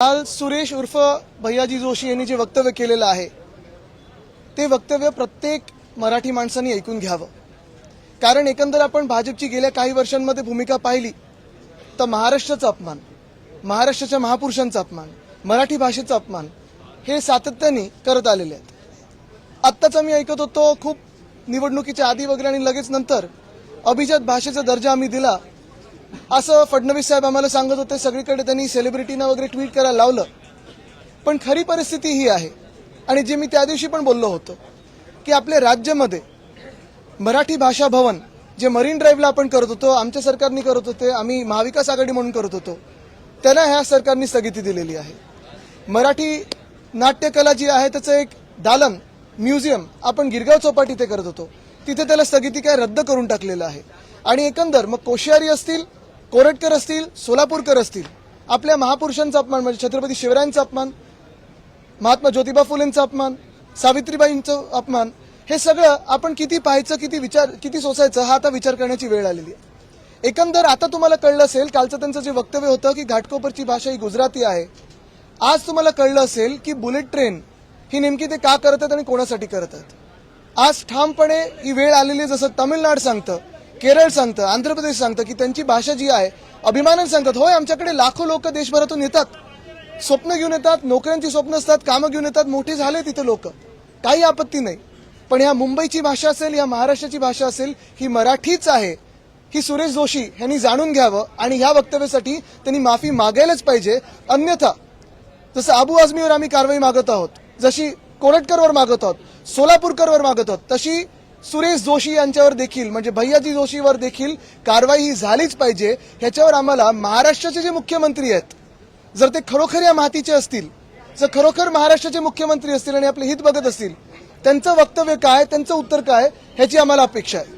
काल सुरेश उर्फ भैयाजी जोशी यांनी जे वक्तव्य केलेलं आहे ते वक्तव्य प्रत्येक मराठी माणसांनी ऐकून घ्यावं. कारण एकंदर आपण भाजपची गेल्या काही वर्षांमध्ये भूमिका पाहिली तर महाराष्ट्राचा अपमान महाराष्ट्राच्या महापुरुषांचा अपमान मराठी भाषेचा अपमान हे सातत्याने करत आलेले आहेत. आत्ताच आम्ही ऐकत होतो खूप निवडणुकीच्या आधी वगैरे आणि लगेच नंतर अभिजात भाषेचा दर्जा आम्ही दिला असं फडणवीस साहेब आम्हाला सांगत होते सगळीकडे त्यांनी सेलिब्रिटीना वगैरे ट्विट करायला लावलं. पण खरी परिस्थिती ही आहे आणि जे मी त्या दिवशी पण बोललो होतो की आपल्या राज्यामध्ये मराठी भाषा भवन जे मरीन ड्राईव्हला आपण करत होतो आमच्या सरकारने करत होते आम्ही महाविकास आघाडी म्हणून करत होतो त्यांना ह्या सरकारने स्थगिती दिलेली आहे. मराठी नाट्यकला जी आहे त्याचं एक दालन म्युझियम आपण गिरगाव चौपाटी ते करत होतो. तिथे त्याला स्थगिती काय रद्द करून टाकलेलं आहे. आणि एकंदर मग कोश्यारी असतील कोरटकर असतील सोलापूरकर असतील आपल्या महापुरुषांचा अपमान म्हणजे छत्रपती शिवरायांचा अपमान महात्मा ज्योतिबा फुलेंचा अपमान सावित्रीबाईंचं अपमान हे सगळं आपण किती पाहायचं किती विचार किती सोसायचं हा आता विचार करण्याची वेळ आलेली आहे. एकंदर आता तुम्हाला कळलं असेल कालचं त्यांचं जे वक्तव्य होतं की घाटकोपरची भाषा ही गुजराती आहे. आज तुम्हाला कळलं असेल की बुलेट ट्रेन ही नेमकी ते का करत आहेत आणि कोणासाठी करत आहेत आज ठामपणे ही वेळ आलेली आहे जसं तमिळनाड सांगतं केरळ सांगतं आंध्र प्रदेश सांगतं की त्यांची भाषा जी आहे अभिमानाने सांगतात होय आमच्याकडे लाखो लोक देशभरातून येतात. स्वप्न घेऊन येतात नोकऱ्यांची स्वप्न असतात कामं घेऊन येतात मोठे झाले तिथे लोक. काही आपत्ती नाही. पण ह्या मुंबईची भाषा असेल या महाराष्ट्राची भाषा असेल ही मराठीच आहे. ही सुरेश जोशी यांनी जाणून घ्यावं आणि ह्या वक्तव्यासाठी त्यांनी माफी मागायलाच पाहिजे. अन्यथा जसं अबू आझमीवर आम्ही कारवाई मागत आहोत जशी कोरटकरवर मागत आहोत सोलापूरकरवर मागत आहोत तशी सुरेश जोशी यांच्यावर देखील म्हणजे भैयाजी जोशीवर देखील कारवाई ही झालीच पाहिजे. ह्याच्यावर आम्हाला महाराष्ट्राचे जे मुख्यमंत्री आहेत जर ते खरोखर या मातीचे असतील जर खरोखर महाराष्ट्राचे मुख्यमंत्री असतील आणि आपले हित बघत असतील त्यांचं वक्तव्य काय त्यांचं उत्तर काय ह्याची आम्हाला अपेक्षा आहे.